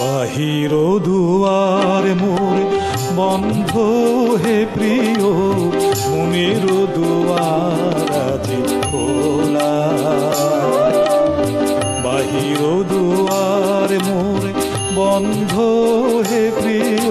বাহির দুয়ার মোর বন্ধ হে প্রিয়, মনের দুয়ার আজি খোলা। বাহির দুয়ার মোর বন্ধ হে প্রিয়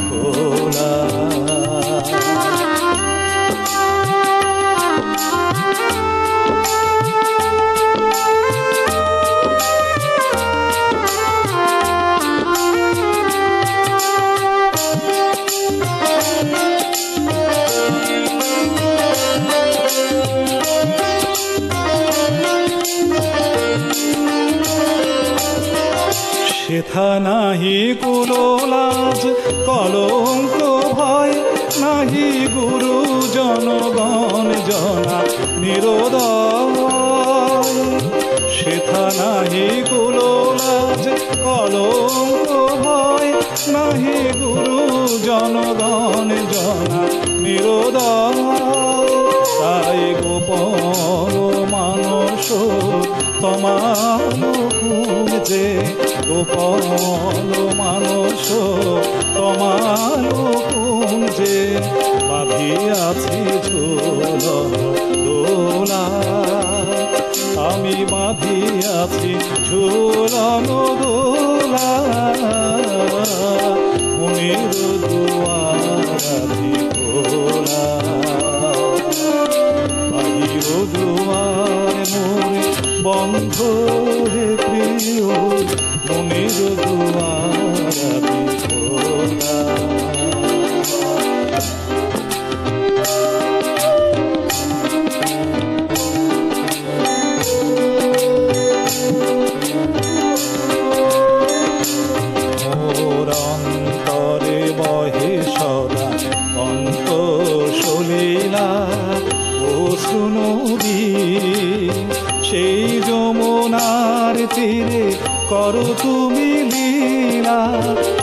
আছে খোলা নাহি কুলো লাজ কলঙ্ক ভয় নাহি গুরু জনগণ জনা নিরোদয়। সেথা নাহি কুলো লাজ কলঙ্ক ভয় নাহি গুরু জনগণ জনা নিরোদয়। তাই গোপন মানস তোমার যে গোপন মানস তোমার যে বাঁধিয়াছি ঝোল দোলা। আমি বাঁধিয়াছি ঝুলন দোলা। মনের দুয়ারি খোলা বাহির দুয়ার মোরে বন্ধ ও সুনদী সেই যমুনার তীরে করো তুমি লীলা,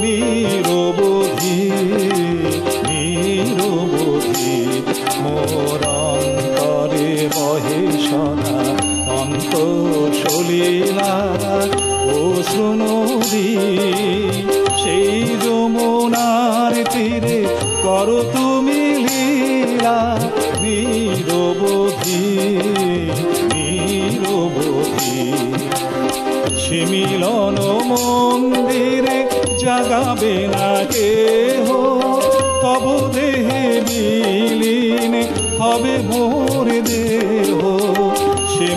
নিরবধি নিরবধি। মোর অন্তরে বহে সদা অন্ত সলীলা ও লীলা নিরবধি নিরবধি। সে মন্দিরে জাগাবে না কেহ, তব দেহে বিলীন হবে মোর দেহ। সে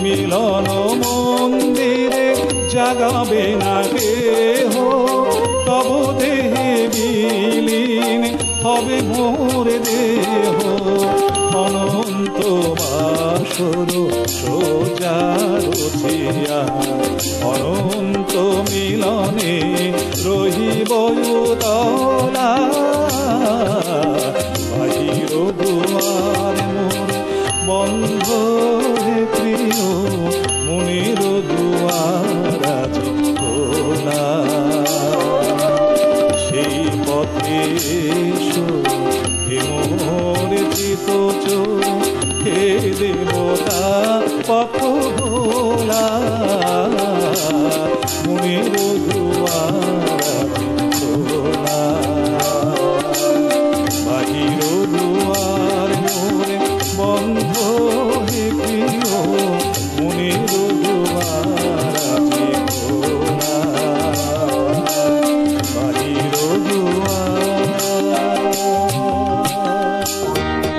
মন্দিরে জাগাবে না কেহ হবে মোর দেহ অনন্ত বাসর সোজারথিয়া অনন্ত মিলনে রহিব তলা এসো হে মোর চিত হে দেবতা পথ ভোলা